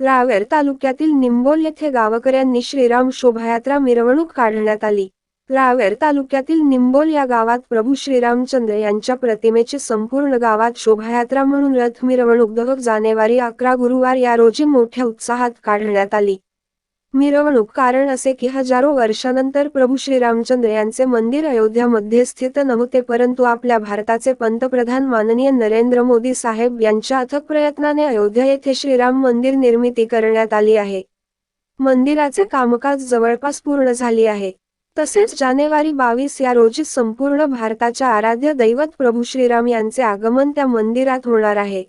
रावेर तालुक्यातील निंबोल येथे गावकऱ्यांनी श्रीराम शोभायात्रा मिरवणूक काढण्यात आली. रावेर तालुक्यातील निंबोल या गावात प्रभू श्रीरामचंद्र यांच्या प्रतिमेची संपूर्ण गावात शोभायात्रा म्हणून रथ मिरवणूक दह जानेवारी अकरा गुरुवार या रोजी मोठ्या उत्साहात काढण्यात आली. मिरवणूक कारण असे की हजारो वर्षानंतर प्रभू श्रीरामचंद्र यांचे मंदिर अयोध्यामध्ये स्थित नव्हते परंतु आपल्या भारताचे पंतप्रधान माननीय नरेंद्र मोदी साहेब यांच्या अथक प्रयत्नाने अयोध्या येथे श्रीराम मंदिर निर्मिती करण्यात आली आहे. मंदिराचे कामकाज जवळपास पूर्ण झाली आहे. तसेच जानेवारी बावीस या रोजी संपूर्ण भारताच्या आराध्य दैवत प्रभू श्रीराम यांचे आगमन त्या मंदिरात होणार आहे.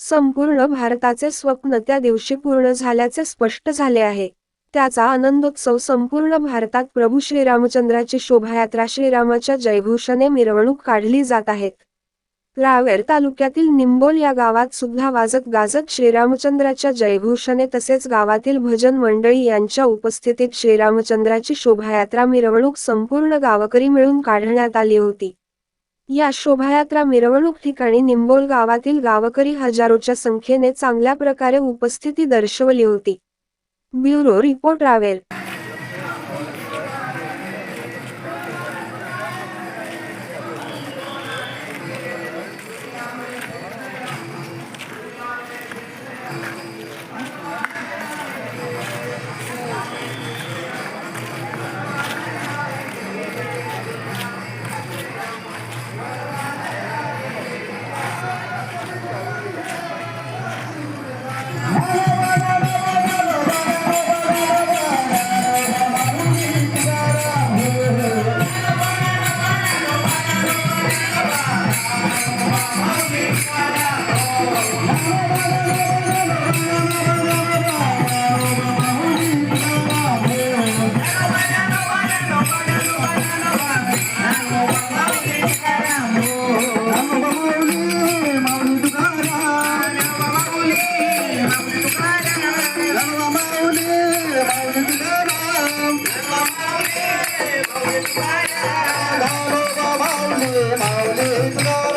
संपूर्ण भारताचे स्वप्न त्या दिवशी पूर्ण झाल्याचे स्पष्ट झाले आहे. त्याचा आनंदोत्सव संपूर्ण भारतात प्रभू श्रीरामचंद्राची शोभायात्रा श्रीरामाच्या जयभूषणे मिरवणूक काढली जात आहेत. रावेर तालुक्यातील निंबोल या गावात सुद्धा वाजत गाजत श्रीरामचंद्राच्या जयभूषणे तसेच गावातील भजन मंडळी यांच्या उपस्थितीत श्रीरामचंद्राची शोभायात्रा मिरवणूक संपूर्ण गावकरी मिळून काढण्यात आली होती. या शोभायात्रा मिरवणूक ठिकाणी निंबोल गावातील गावकरी हजारोच्या संख्येने चांगल्या प्रकारे उपस्थिती दर्शवली होती. Bureau Report Travel. Maulid Maulid Maulid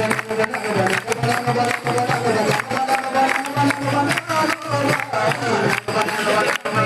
Thank you.